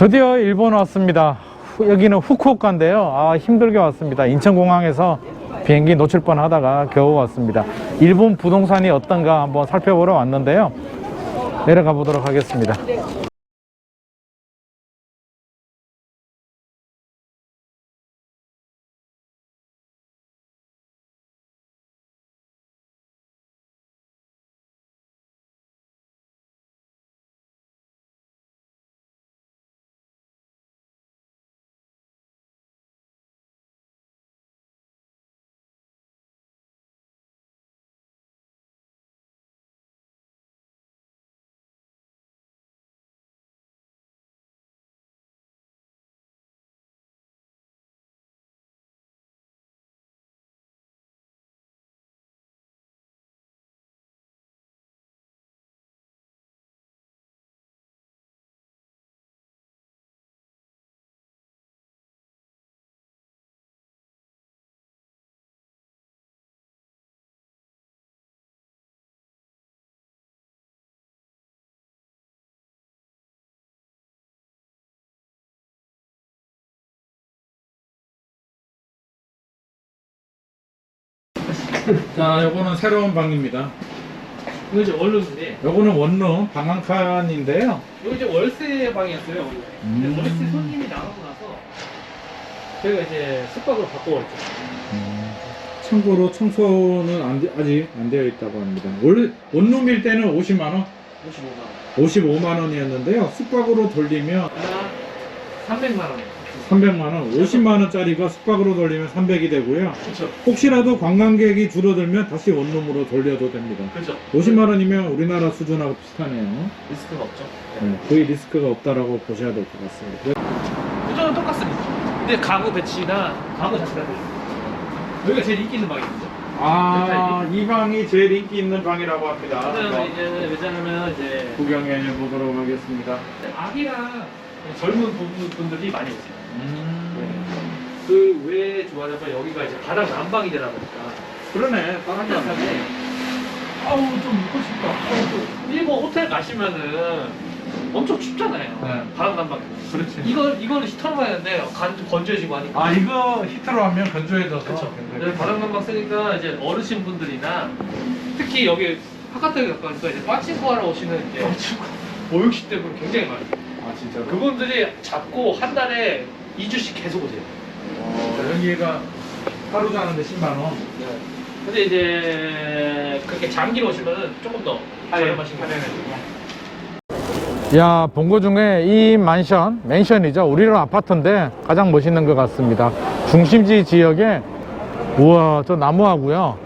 드디어 일본 왔습니다. 후- 여기는 후쿠오카인데요. 아, 힘들게 왔습니다. 인천공항에서 비행기 놓칠 뻔 하다가 겨우 왔습니다. 일본 부동산이 어떤가 한번 살펴보러 왔는데요. 내려가 보도록 하겠습니다. 자, 요거는 새로운 방입니다. 이거 이제 원룸인데 요거는 원룸 방 한 칸인데요. 이거 이제 월세 방이었어요 원래. 음. 근데 월세 손님이 나가고 나서 저희가 이제 숙박으로 바꿔왔죠. 음, 참고로 청소는 안 돼- 아직 안 되어 있다고 합니다. 원래 원룸일 때는 50만 원, 55만 원. 55만 원이었는데요. 숙박으로 돌리면 하나 300만 원. 300만 원, 50만 원짜리가 숙박으로 돌리면 300이 되고요. 그렇죠. 혹시라도 관광객이 줄어들면 다시 원룸으로 돌려도 됩니다. 그렇죠. 50만 원이면 우리나라 수준하고 비슷하네요. 리스크가 없죠. 네, 거의 리스크가 없다라고 보셔야 될 것 같습니다. 그래- 구조는 똑같습니다. 근데 가구 배치나 가구 자체가 달라요. 여기가 제일 인기 있는 방이거든요. 아, 이 방이 제일 인기 있는 방이라고 합니다. 왜냐면 이제 왜냐면 이제 구경해 보도록 하겠습니다. 아기랑 젊은 분- 분들이 많이 오세요. 음, 그왜 좋아하냐면 여기가 이제 바닥 난방이 되다 보니까 그러네. 거 따뜻하게 아니네. 아우 좀 입고 싶다. 아우, 또 일본 호텔 가시면은 엄청 춥잖아요. 네. 바닥 난방. 그렇지. 이거 이거는 히터로 해야 되는데 간 건조해지고 하니까. 아, 이거 히트로 하면 건조해져서. 그렇죠. 굉장히- 바닥 난방 쓰니까 이제 어르신 분들이나 특히 여기 바깥에 가까우니까 이제 빠친코 하러 오시는 이제 5, 60대 분 굉장히 많아요. 아, 진짜로? 그분들이 잡고 한 달에 2주씩 계속 오세요. 어, 여기가 하루 자는데 10만 원. 근데 이제 그렇게 장기로 오시면은 조금 더 저렴하신 거 야, 본 거 중에 이 만션, 맨션이죠. 우리는 아파트인데 가장 멋있는 것 같습니다. 중심지 지역에, 우와, 저 나무하고요.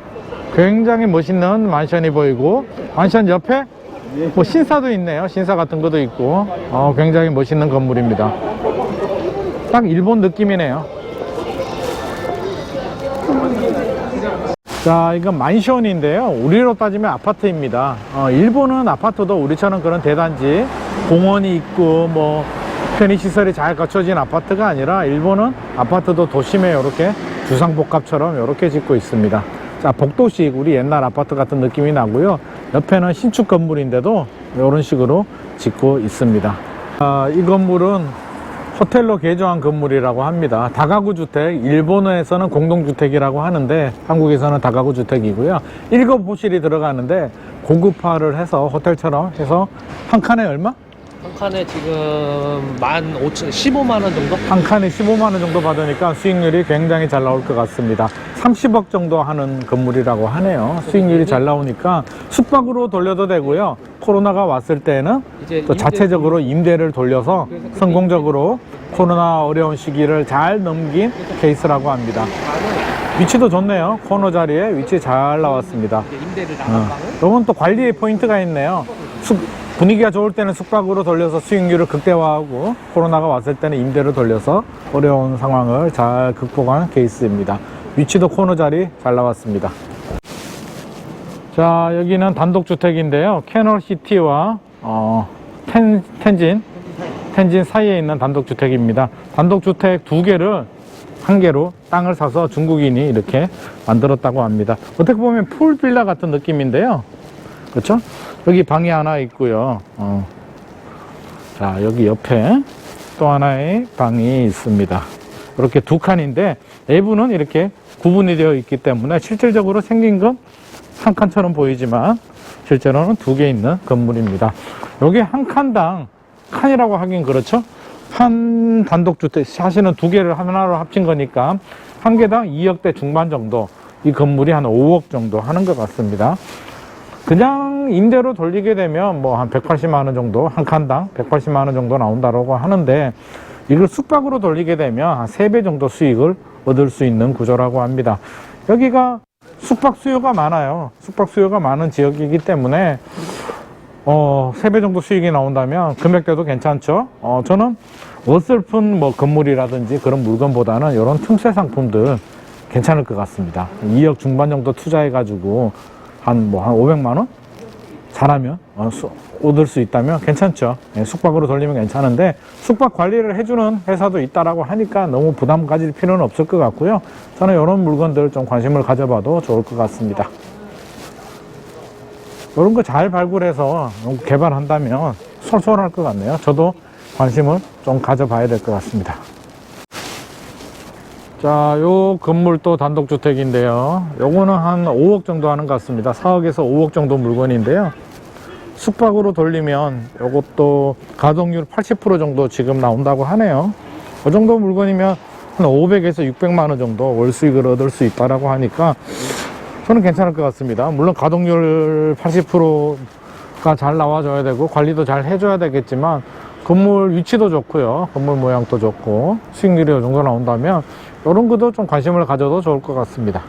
굉장히 멋있는 만션이 보이고, 만션 옆에 뭐 신사도 있네요. 신사 같은 것도 있고, 어, 굉장히 멋있는 건물입니다. 딱 일본 느낌이네요. 자, 이건 만션인데요. 우리로 따지면 아파트입니다. 어, 일본은 아파트도 우리처럼 그런 대단지, 공원이 있고, 뭐, 편의시설이 잘 갖춰진 아파트가 아니라, 일본은 아파트도 도심에 이렇게 주상복합처럼 이렇게 짓고 있습니다. 자, 복도식, 우리 옛날 아파트 같은 느낌이 나고요. 옆에는 신축 건물인데도 이런 식으로 짓고 있습니다. 아, 이 건물은 호텔로 개조한 건물이라고 합니다. 다가구 주택, 일본에서는 공동주택이라고 하는데 한국에서는 다가구 주택이고요. 일곱 호실이 들어가는데 고급화를 해서 호텔처럼 해서 한 칸에 얼마? 한 칸에 지금 15,000, 15만 원 정도? 한 칸에 15만 원 정도 받으니까 수익률이 굉장히 잘 나올 것 같습니다. 30억 정도 하는 건물이라고 하네요. 수익률이 잘 나오니까 숙박으로 돌려도 되고요. 코로나가 왔을 때는 또 자체적으로 임대를 돌려서 성공적으로 코로나 어려운 시기를 잘 넘긴 케이스라고 합니다. 위치도 좋네요. 코너 자리에 위치 잘 나왔습니다. 임대를 어. 이건 또 관리의 포인트가 있네요. 숙- 분위기가 좋을 때는 숙박으로 돌려서 수익률을 극대화하고 코로나가 왔을 때는 임대로 돌려서 어려운 상황을 잘 극복한 케이스입니다. 위치도 코너 자리 잘 나왔습니다. 자, 여기는 단독주택인데요. 캐널시티와 어, 텐, 텐진, 텐진 사이에 있는 단독주택입니다. 단독주택 두 개를 한 개로 땅을 사서 중국인이 이렇게 만들었다고 합니다. 어떻게 보면 풀빌라 같은 느낌인데요. 그렇죠? 여기 방이 하나 있고요. 어. 자, 여기 옆에 또 하나의 방이 있습니다. 이렇게 두 칸인데 내부는 이렇게 구분이 되어 있기 때문에 실질적으로 생긴 건 한 칸처럼 보이지만 실제로는 두 개 있는 건물입니다. 여기 한 칸당 칸이라고 하긴 그렇죠. 한 단독주택 사실은 두 개를 하나로 합친 거니까 한 개당 2억대 중반 정도 이 건물이 한 5억 정도 하는 것 같습니다. 그냥 임대로 돌리게 되면 뭐 한 180만 원 정도 한 칸당 180만 원 정도 나온다고 하는데 이걸 숙박으로 돌리게 되면 한 3배 정도 수익을 얻을 수 있는 구조라고 합니다. 여기가 숙박 수요가 많아요. 숙박 수요가 많은 지역이기 때문에 어, 3배 정도 수익이 나온다면 금액대도 괜찮죠. 어, 저는 어설픈 뭐 건물이라든지 그런 물건보다는 이런 틈새 상품들 괜찮을 것 같습니다. 2억 중반 정도 투자해가지고 한 뭐 한 500만 원 잘하면 어, 수- 얻을 수 있다면 괜찮죠. 예, 숙박으로 돌리면 괜찮은데 숙박 관리를 해주는 회사도 있다라고 하니까 너무 부담 가질 필요는 없을 것 같고요. 저는 이런 물건들 좀 관심을 가져봐도 좋을 것 같습니다. 이런 거 잘 발굴해서 개발한다면 솔솔할 것 같네요. 저도 관심을 좀 가져봐야 될 것 같습니다. 자, 요 건물 또 단독주택인데요. 요거는 한 5억 정도 하는 것 같습니다. 4억에서 5억 정도 물건인데요. 숙박으로 돌리면 요것도 가동률 80% 정도 지금 나온다고 하네요. 그 정도 물건이면 한 500에서 600만 원 정도 월 수익을 얻을 수 있다라고 하니까 저는 괜찮을 것 같습니다. 물론 가동률 80%가 잘 나와줘야 되고 관리도 잘 해줘야 되겠지만 건물 위치도 좋고요. 건물 모양도 좋고 수익률이 이 정도 나온다면 이런 것도 좀 관심을 가져도 좋을 것 같습니다.